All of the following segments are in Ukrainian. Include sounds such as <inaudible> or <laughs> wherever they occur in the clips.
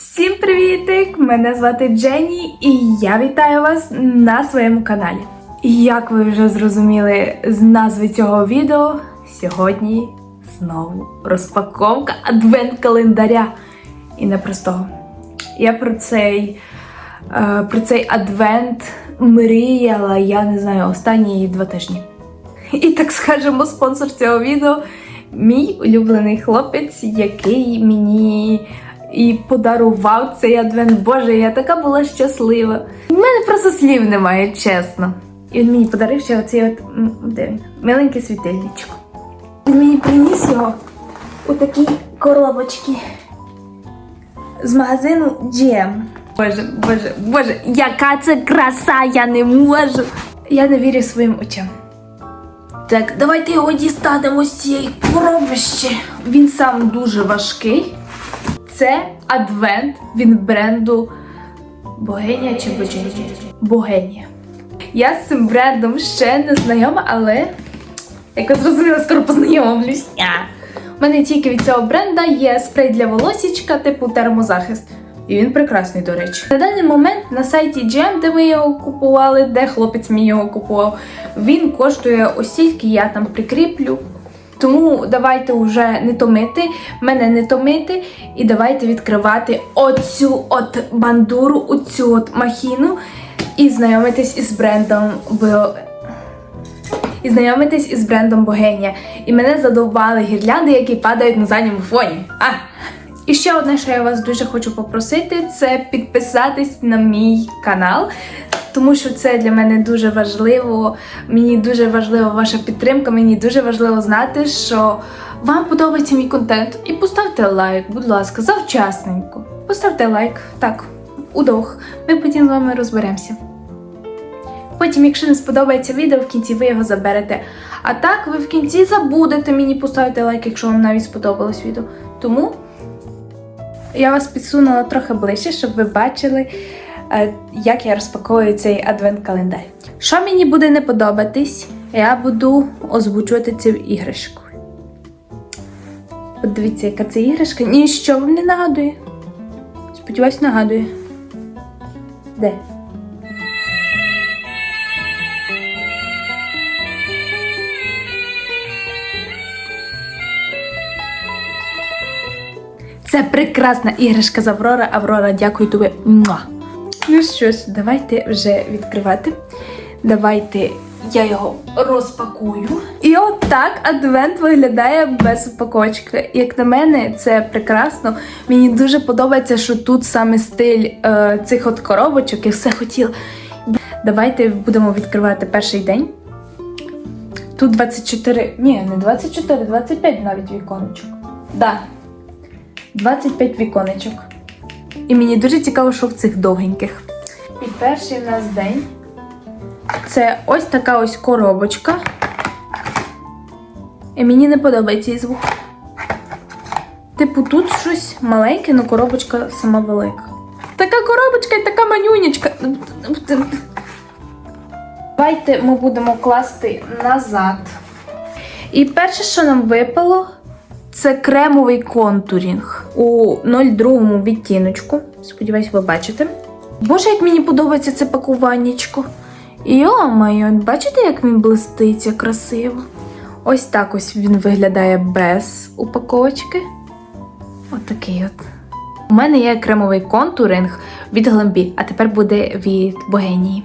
Всім привітик! Мене звати Дженні і я вітаю вас на своєму каналі. І Як ви вже зрозуміли з назви цього відео, сьогодні знову розпаковка адвент-календаря. І не простого. Я про цей, е, про цей адвент мріяла, я не знаю, останні два тижні. І так скажемо, спонсор цього відео мій улюблений хлопець, який мені і подарував цей адвент. Боже, я така була щаслива. У мене просто слів немає, чесно. І він мені подарив ще оцей от де він? Миленький світильничок. Він мені приніс його у такій коробочці з магазину GM. Боже, боже, боже, яка це краса, я не можу. Я не вірю своїм очам. Так, давайте його дістанемо з цієї коробочки. Він сам дуже важкий. Це адвент від бренду Богенія чи Богенія? Богенія. Я з цим брендом ще не знайома, але як ви зрозуміли, скоро познайомлюсь. У мене тільки від цього бренда є спрей для волосічка, типу термозахист. І він прекрасний, до речі. На даний момент на сайті GM, де ми його купували, де хлопець мій його купував, він коштує ось стільки, я там прикріплю. Тому давайте вже не томити, мене не томити, і давайте відкривати оцю от бандуру, оцю от махіну і знайомитись із брендом. І знайомитись із брендом Богеня. І мене задовбали гірлянди, які падають на задньому фоні. А! І ще одне, що я вас дуже хочу попросити, це підписатись на мій канал, тому що це для мене дуже важливо. Мені дуже важлива ваша підтримка. Мені дуже важливо знати, що вам подобається мій контент. І поставте лайк, будь ласка, завчасненько. Поставте лайк, так, удох. Ми потім з вами розберемося. Потім, якщо не сподобається відео, в кінці ви його заберете. А так, ви в кінці забудете мені поставити лайк, якщо вам навіть сподобалось відео. Тому я вас підсунула трохи ближче, щоб ви бачили, е, як я розпаковую цей адвент-календар. Що мені буде не подобатись, я буду озвучувати цю іграшку. Подивіться, яка це іграшка. Ніщо вам не нагадує. Сподіваюсь, нагадує. Де? Це прекрасна іграшка з Аврора. Аврора, дякую тобі. Муа. Ну що ж, давайте вже відкривати. Давайте я його розпакую. І от так адвент виглядає без упаковочки. Як на мене, це прекрасно. Мені дуже подобається, що тут саме стиль е, цих от коробочок. Я все хотіла. Давайте будемо відкривати перший день. Тут 24, ні, не 24, 25 навіть віконечок. Да, 25 віконечок. І мені дуже цікаво, що в цих довгеньких. І перший у нас день. Це ось така ось коробочка. І мені не подобається її звук. Типу, тут щось маленьке, але коробочка сама велика. Така коробочка і така манюнечка. Давайте ми будемо класти назад. І перше, що нам випало, це кремовий контурінг у 02 відтіночку. Сподіваюсь, ви бачите. Боже, як мені подобається це пакуваннячко. Йо-моє, бачите, як він блистить як красиво? Ось так ось він виглядає без упаковочки. Отакий от. У мене є кремовий контуринг від Гламбі, а тепер буде від Богенії.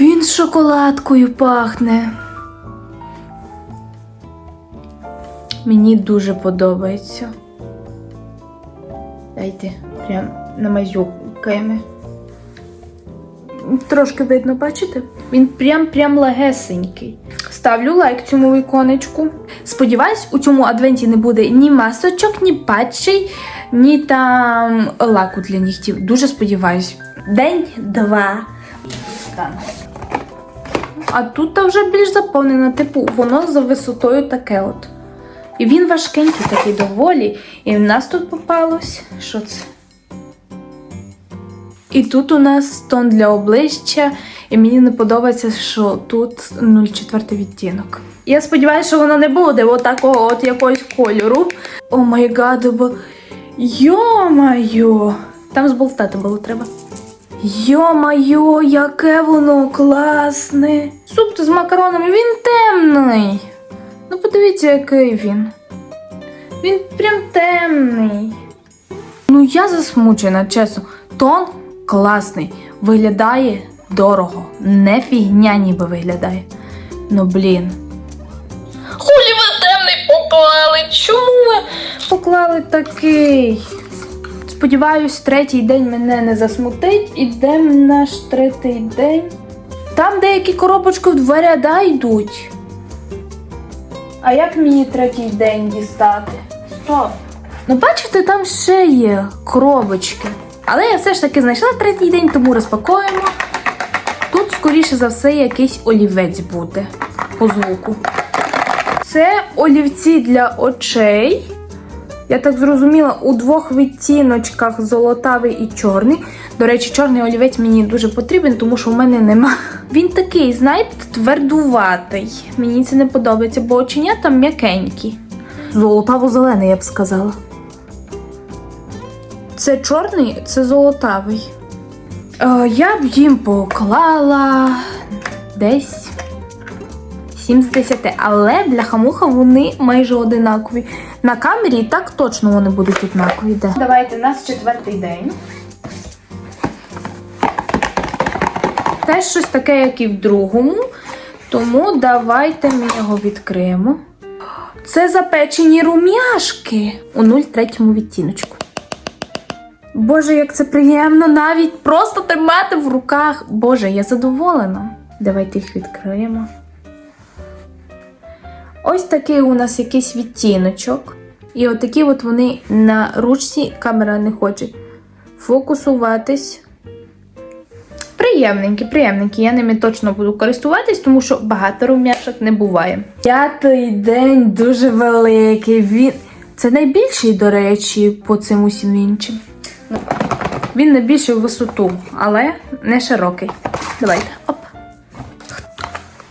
Він шоколадкою пахне. Мені дуже подобається. Дайте, прям намазюкаємо. Трошки видно, бачите? Він прям-прям легесенький. Ставлю лайк цьому віконечку. Сподіваюсь, у цьому адвенті не буде ні масочок, ні патчей, ні там лаку для нігтів. Дуже сподіваюсь. День два. А тут вже більш заповнено, типу, воно за висотою таке от. І він важкенький, такий доволі. І в нас тут попалось. Що це? І тут у нас тон для обличчя, і мені не подобається, що тут 04 відтінок. Я сподіваюся, що воно не буде от такого от якогось кольору. О май гад, бо Йо-майо! Там зболтати було треба. Йо-майо, яке воно класне! Суп з макаронами, він темний. Ну, подивіться, який він. Він прям темний. Ну, я засмучена, чесно. Тон класний. Виглядає дорого. Не фігня ніби виглядає. Ну, блін. Хулі ви темний поклали? Чому ви поклали такий? Сподіваюсь, третій день мене не засмутить. Ідемо наш третій день. Там деякі коробочки в два ряда йдуть. А як мені третій день дістати? Стоп. Ну, бачите, там ще є коробочки. Але я все ж таки знайшла третій день, тому розпакуємо. Тут, скоріше за все, якийсь олівець буде по звуку. Це олівці для очей. Я так зрозуміла, у двох відтіночках золотавий і чорний. До речі, чорний олівець мені дуже потрібен, тому що в мене нема. Він такий, знаєте, твердуватий. Мені це не подобається, бо оченята м'якенькі. Золотаво-зелений, я б сказала. Це чорний, це золотавий. Е, я б їм поклала десь 7 з 10, але для хамуха вони майже одинакові. На камері так точно вони будуть однакові. Де? Давайте, у нас четвертий день. Теж щось таке, як і в другому. Тому давайте ми його відкриємо. Це запечені рум'яшки у 03 відтіночку. Боже, як це приємно навіть просто тримати в руках. Боже, я задоволена. Давайте їх відкриємо. Ось такий у нас якийсь відтіночок. І отакі от вони на ручці камера не хоче фокусуватись. Приємненькі, приємненькі. Я ними точно буду користуватись, тому що багато рум'яшок не буває. П'ятий день дуже великий. Він... Це найбільший, до речі, по цим усім іншим. Він найбільший в висоту, але не широкий. Давайте. Оп.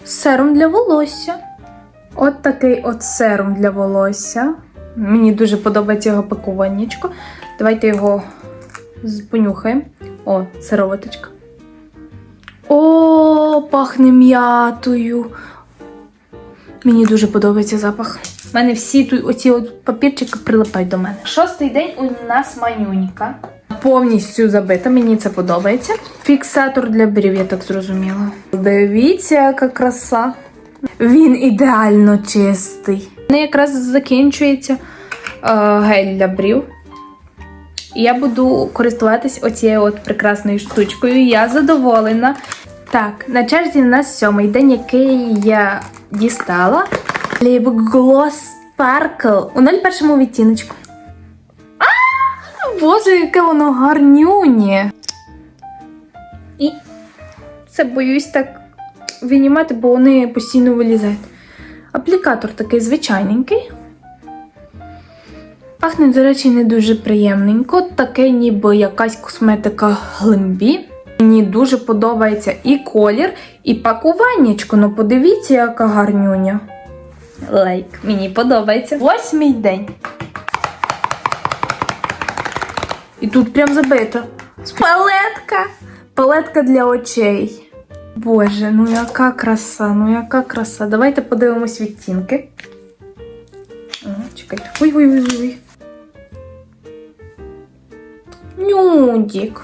Серум для волосся. От такий от серум для волосся. Мені дуже подобається його пакуваннячко. Давайте його понюхаємо. О, сироваточка. О, пахне м'ятою. Мені дуже подобається запах. У мене всі тут оці от папірчики прилипають до мене. Шостий день у нас манюнька. Повністю забита, мені це подобається. Фіксатор для брів, я так зрозуміла. Дивіться, яка краса. Він ідеально чистий. У мене якраз закінчується е, гель для брів. Я буду користуватись оцією от прекрасною штучкою. Я задоволена. Так, на черзі у нас сьомий день, який я дістала. Lip Gloss Sparkle у 01 відтіночку. А, Боже, яке воно гарнюнє. І це боюсь так винімати, бо вони постійно вилізають. Аплікатор такий звичайненький. Пахне, до речі, не дуже приємненько. Таке, ніби якась косметика глимбі. Мені дуже подобається і колір, і пакуваннячко. Ну подивіться, яка гарнюня. Лайк, мені подобається. Восьмий день. І тут прям забито. Палетка! Палетка для очей. Боже, ну яка краса, ну яка краса. Давайте подивимось відтінки. Ага, чекайте. Ой-ой-ой. Нюдік.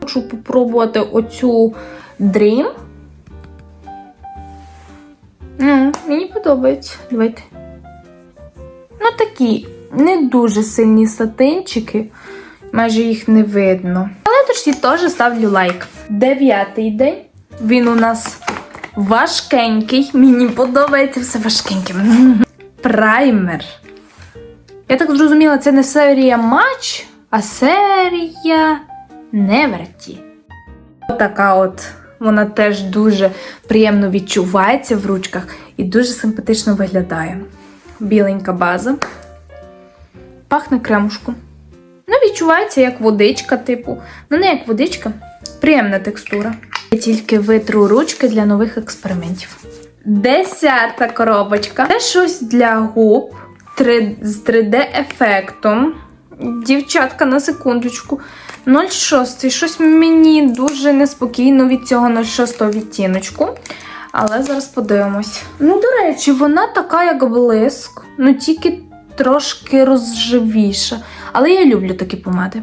Хочу попробувати оцю Dream. Ну, мені подобається. Давайте. Ну, такі не дуже сильні сатинчики. Майже їх не видно. Але точці теж ставлю лайк. Дев'ятий день. Він у нас важкенький. Мені подобається все важкеньким. <laughs> Праймер. Я так зрозуміла, це не серія матч, а серія Неверті. Отака от. Вона теж дуже приємно відчувається в ручках і дуже симпатично виглядає. Біленька база. Пахне кремушку. Ну, відчувається як водичка, типу. Ну, не як водичка, приємна текстура. Я тільки витру ручки для нових експериментів. Десята коробочка. Це щось для губ 3, з 3D-ефектом. Дівчатка, на секундочку. 06. Щось мені дуже неспокійно від цього 06 відтіночку. Але зараз подивимось. Ну, до речі, вона така, як блиск, ну тільки трошки розживіша. Але я люблю такі помади.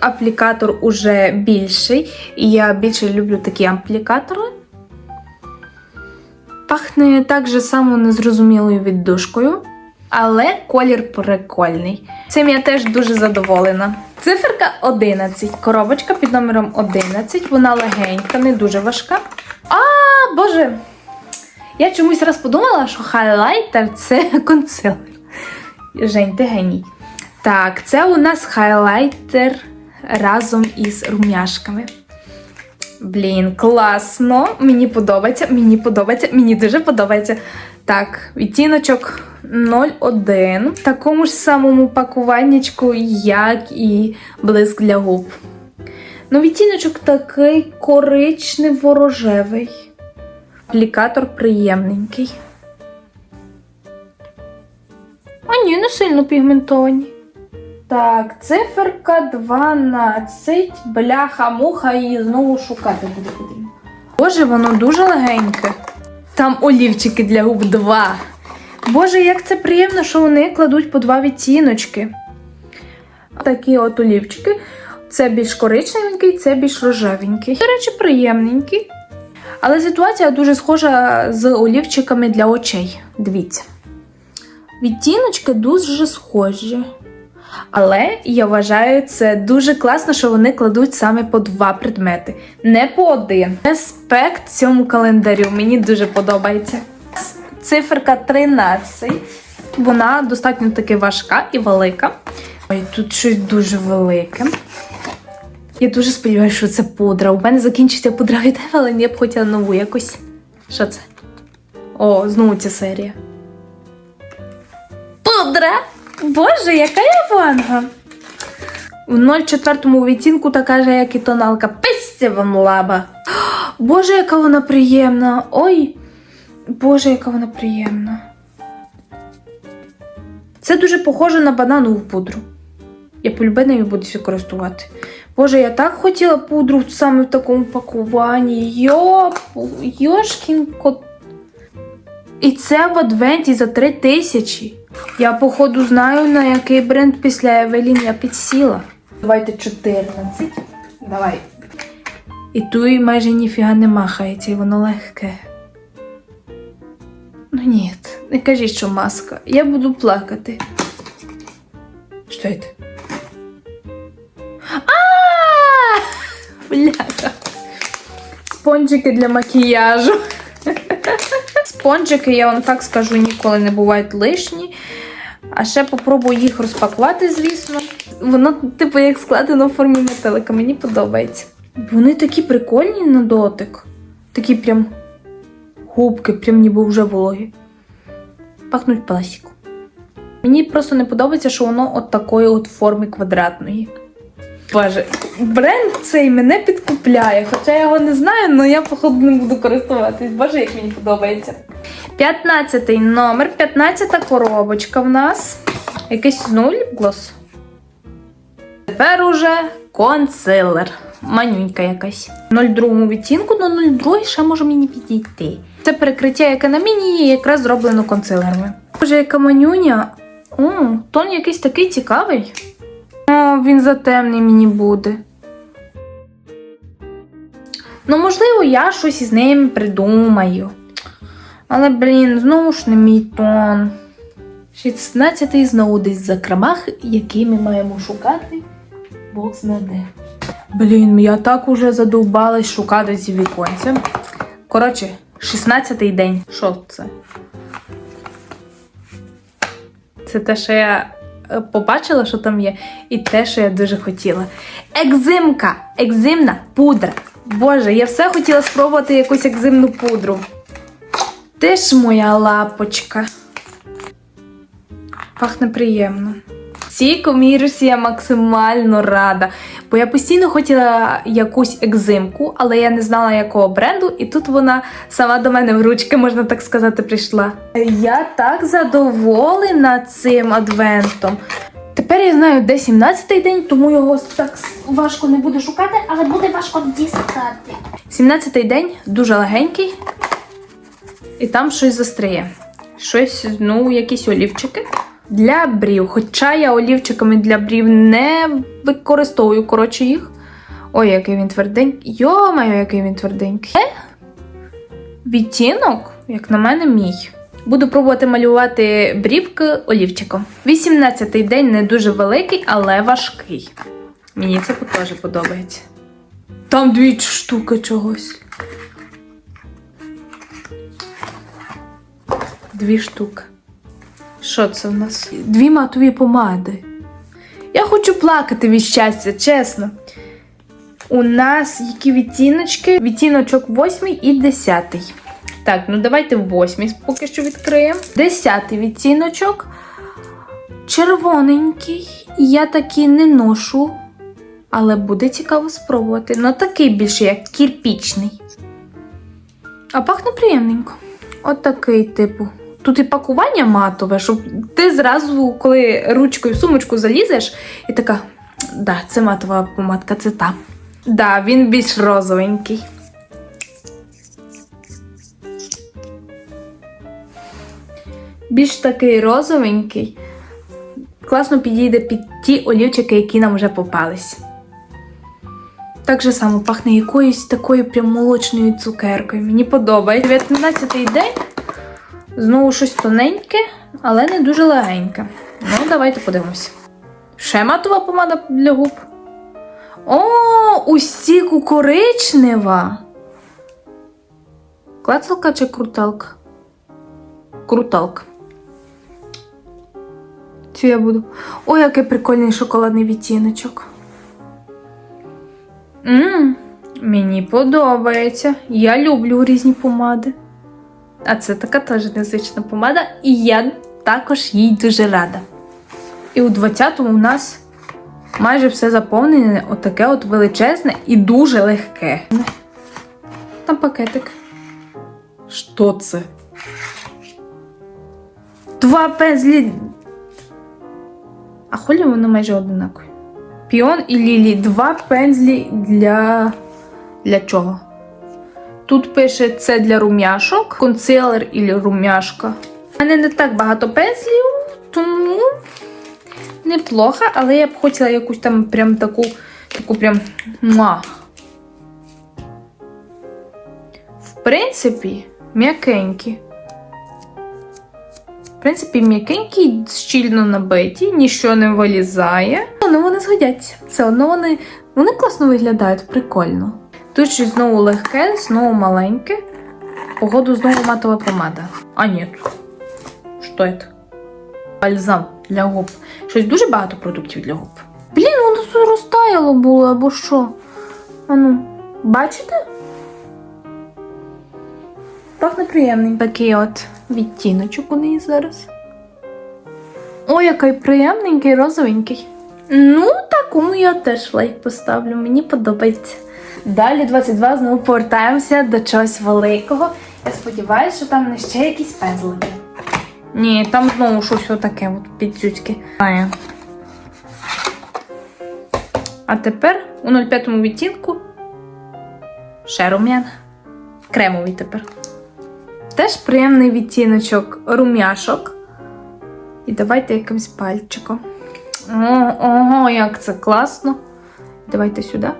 Аплікатор уже більший, і я більше люблю такі аплікатори. Пахне так же само незрозумілою віддушкою, але колір прикольний. Цим я теж дуже задоволена. Циферка 11, коробочка під номером 11. Вона легенька, не дуже важка. А, боже! Я чомусь раз подумала, що хайлайтер це <laughs> консилер. Жень, ти геній. Так, це у нас хайлайтер разом із румяшками. Блін, класно. Мені подобається, мені подобається, мені дуже подобається. Так, відтіночок 01. В такому ж самому пакуваннячку, як і блиск для губ. Ну, відтіночок такий коричнево-рожевий. Аплікатор приємненький. А ні, не сильно пігментовані. Так, циферка 12. Бляха-муха, її знову шукати буде потрібно. Боже, воно дуже легеньке. Там олівчики для губ 2. Боже, як це приємно, що вони кладуть по два відтіночки. Такі от олівчики. Це більш коричневенький, це більш рожевенький. До речі, приємненький. Але ситуація дуже схожа з олівчиками для очей. Дивіться. Відтіночки дуже схожі. Але я вважаю, це дуже класно, що вони кладуть саме по два предмети, не по один. Респект цьому календарю, мені дуже подобається. Циферка 13. Вона достатньо таки важка і велика. Ой, тут щось дуже велике. Я дуже сподіваюся, що це пудра. У мене закінчиться пудра від але я б хотіла нову якусь. Що це? О, знову ця серія. Пудра! Боже, яка я ванга! В 04 відтінку така же, як і тоналка. Письте вам лаба. <gasps> Боже, яка вона приємна! Ой! Боже, яка вона приємна. Це дуже похоже на бананову пудру. Я полюбе нею буду користувати. Боже, я так хотіла пудру саме в такому пакуванні. Йоп, йошкін кот. І це в адвенті за 3 тисячі. Я, походу, знаю, на який бренд після Евелін я підсіла. Давайте 14. Давай. І тут майже ніфіга не махається, і воно легке. Ну ні, не кажіть, що маска. Я буду плакати. Що це? А! Бляха. Спонжики для макіяжу. Спонжики, я вам так скажу, ніколи не бувають лишні. А ще попробую їх розпакувати, звісно. Воно, типу, як складено в формі метелика, мені подобається. Вони такі прикольні на дотик. Такі прям губки, прям ніби вже вологі. Пахнуть пластиком. Мені просто не подобається, що воно от такої от форми квадратної. Боже, бренд цей мене підкупляє, хоча я його не знаю, але я, походу, не буду користуватись. Боже, як мені подобається. 15 номер, 15 коробочка в нас. Якийсь глос. Тепер уже консилер. Манюнька якась. 02 відтінку, але 02 ще може мені підійти. Це перекриття, яке на міні, якраз зроблено консилерами. Боже, яка манюня. О, тон якийсь такий цікавий. О, він затемний мені буде. Ну, можливо, я щось із ним придумаю. Але, блін, знову ж не мій тон. 16-й знову десь в закромах, який ми маємо шукати. Бог знаде. Блін, я так уже задовбалась шукати ці віконця. Коротше, 16-й день. Що це? Це те, що я побачила, що там є, і те, що я дуже хотіла. Екзимка! Екзимна пудра. Боже, я все хотіла спробувати якусь екзимну пудру. Ти ж моя лапочка. Пахне приємно. Цій комірусі я максимально рада, бо я постійно хотіла якусь екзимку, але я не знала якого бренду, і тут вона сама до мене в ручки, можна так сказати, прийшла. Я так задоволена цим адвентом. Тепер я знаю, де 17-й день, тому його так важко не буде шукати, але буде важко дістати. 17-й день дуже легенький, і там щось застряє. Щось, ну, якісь олівчики. Для брів. Хоча я олівчиками для брів не використовую, коротше, їх. Ой, який він тверденький. Йо-моє, який він тверденький. Відтінок, як на мене, мій. Буду пробувати малювати брівки олівчиком. 18-й день не дуже великий, але важкий. Мені це теж подобається. Там дві штуки чогось. Дві штуки. Що це в нас? Дві матові помади. Я хочу плакати від щастя, чесно. У нас які відтіночки? Відтіночок 8 і 10. Так, ну давайте 8 поки що відкриємо. 10 відтіночок. Червоненький. Я такий не ношу. Але буде цікаво спробувати. Ну такий більше, як кірпічний. А пахне приємненько. От такий, типу. Тут і пакування матове, щоб ти зразу, коли ручкою в сумочку залізеш, і така, да, це матова помадка, це та. Да, він більш розовенький. Більш такий розовенький. Класно підійде під ті олівчики, які нам вже попались. Так же само пахне якоюсь такою прям молочною цукеркою. Мені подобається. 19-й день. Знову щось тоненьке, але не дуже легеньке. Ну, давайте подивимося. Ще матова помада для губ. О, у стіку коричнева. Клацалка чи круталка? Круталка. Цю я буду. Ой, який прикольний шоколадний відтіночок. Ммм, мені подобається. Я люблю різні помади. А це така теж незвична помада, і я також їй дуже рада. І у 20-му у нас майже все заповнене, отаке от величезне і дуже легке. Там пакетик. Що це? Два пензлі. А холі воно майже одинакові. Піон і Лілі. Два пензлі для. Для чого? Тут пише це для рум'яшок, консилер і рум'яшка. У мене не так багато пензлів, тому неплохо, але я б хотіла якусь там прям таку, таку прям муа. В принципі, м'якенькі. В принципі, м'якенькі, щільно набиті, нічого не вилізає. Але вони згодяться. Все одно вони, вони класно виглядають, прикольно. Тут щось знову легке, знову маленьке. Погоду знову матова помада. А ні. Що це? Бальзам для губ. Щось дуже багато продуктів для губ. Блін, воно тут розтаяло було або що. Ану, бачите? Пахне приємний. Такий от відтіночок у неї зараз. Ой, який приємненький, розовенький. Ну, такому я теж лайк поставлю. Мені подобається. Далі 22 знову повертаємося до чогось великого. Я сподіваюся, що там не ще якісь пензлики. Ні, там знову щось отаке, от підцюцьке. А тепер у 05 відтінку ще рум'ян. Кремовий тепер. Теж приємний відтіночок рум'яшок. І давайте якимсь пальчиком. Ого, як це класно. Давайте сюди.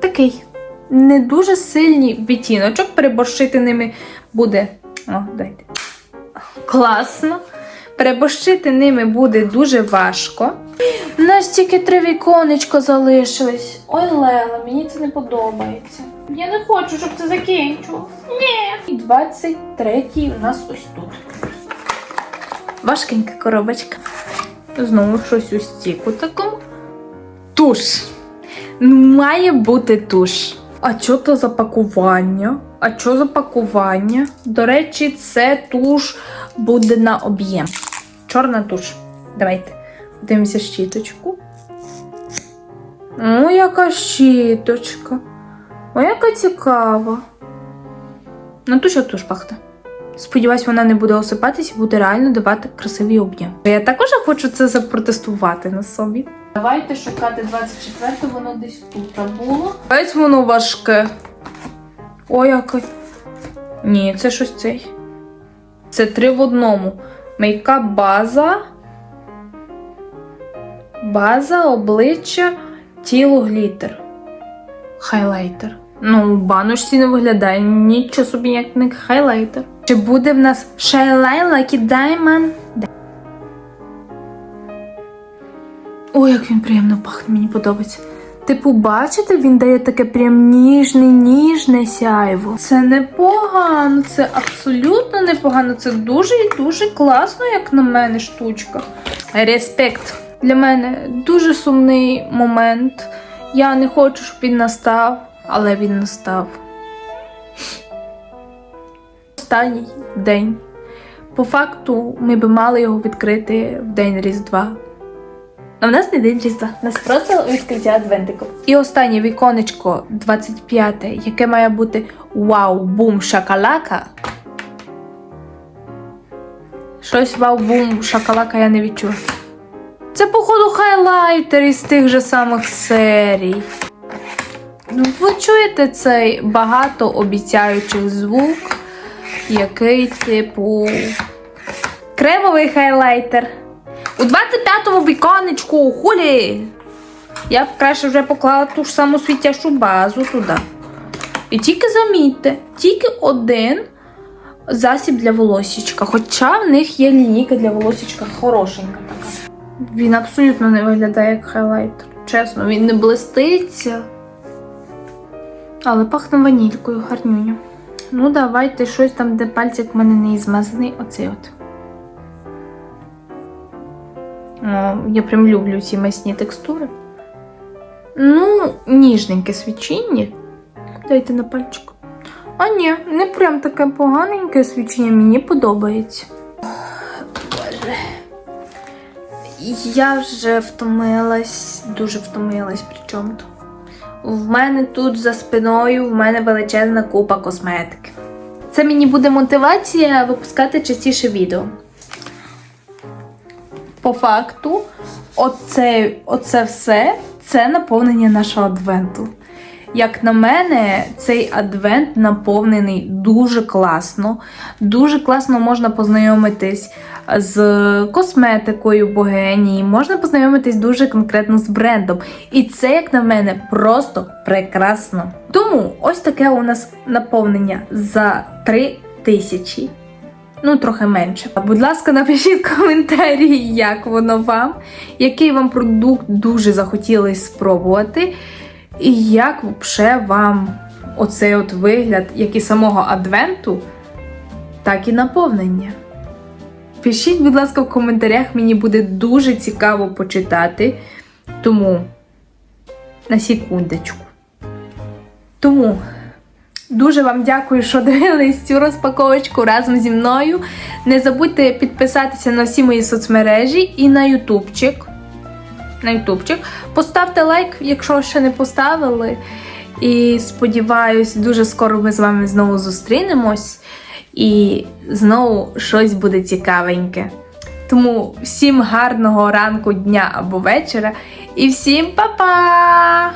Такий не дуже сильний відтіночок. Переборщити ними буде. О, дайте. Класно. Переборщити ними буде дуже важко. У нас тільки три віконечка залишились. Ой, Лела, мені це не подобається. Я не хочу, щоб це закінчилось. Ні. І 23 у нас ось тут. Важкенька коробочка. Знову щось у стіку такому. Туш. Має бути туш. А що то за пакування? А що за пакування? До речі, це туш буде на об'єм. Чорна туш. Давайте подивимося щіточку. О, яка щіточка. О, яка цікава. На туш як туш пахне. Сподіваюсь, вона не буде осипатись і буде реально давати красиві об'єм. Я також хочу це запротестувати на собі. Давайте шукати 24 воно десь тут було. Ось воно важке. Ой, яке. Ні, це щось цей. Це три в одному. Мейкап база. База, обличчя, тіло, глітер. Хайлайтер. Ну, в баночці не виглядає нічого собі, як не хайлайтер. Чи буде в нас Shine Lucky Diamond? Ой, як він приємно пахне, мені подобається. Типу, бачите, він дає таке прям ніжне, ніжне сяйво. Це непогано, це абсолютно непогано. Це дуже і дуже класно, як на мене, штучка. Респект. Для мене дуже сумний момент. Я не хочу, щоб він настав, але він настав. Останній день. По факту, ми би мали його відкрити в день Різдва. А в нас не день Різдва, у нас просто відкриття адвентику. І останнє віконечко 25, яке має бути вау, бум, шакалака. Щось вау, бум, шакалака я не відчула. Це, походу, хайлайтер із тих же самих серій. Ну, ви чуєте цей багатообіцяючий звук, який, типу, кремовий хайлайтер. У 25-му віконечку, хулі! Я б краще вже поклала ту ж саму світящу базу туди. І тільки замітьте, тільки один засіб для волосічка. Хоча в них є лінійка для волосічка хорошенька така. Він абсолютно не виглядає як хайлайтер. Чесно, він не блиститься. Але пахне ванількою, гарнюню. Ну, давайте щось там, де пальчик в мене не змазаний. Оцей от. О, я прям люблю ці масні текстури. Ну, ніжненьке свічіння. Дайте на пальчик. А ні, не прям таке поганеньке свічення, мені подобається. Боже. Я вже втомилась, дуже втомилась при чому то. В мене тут за спиною в мене величезна купа косметики. Це мені буде мотивація випускати частіше відео. По факту, оце, оце все це наповнення нашого адвенту. Як на мене, цей адвент наповнений дуже класно. Дуже класно можна познайомитись з косметикою Богенії, можна познайомитись дуже конкретно з брендом. І це, як на мене, просто прекрасно. Тому ось таке у нас наповнення за 3 тисячі. Ну, трохи менше. Будь ласка, напишіть коментарі, як воно вам, який вам продукт дуже захотілося спробувати. І як взагалі вам оцей от вигляд, як і самого адвенту, так і наповнення. Пишіть, будь ласка, в коментарях, мені буде дуже цікаво почитати. Тому на секундочку. Тому дуже вам дякую, що <laughs> дивились цю розпаковочку разом зі мною. Не забудьте підписатися на всі мої соцмережі і на ютубчик. На ютубчик. Поставте лайк, якщо ще не поставили. І сподіваюсь, дуже скоро ми з вами знову зустрінемось. І знову щось буде цікавеньке. Тому всім гарного ранку, дня або вечора. І всім па-па!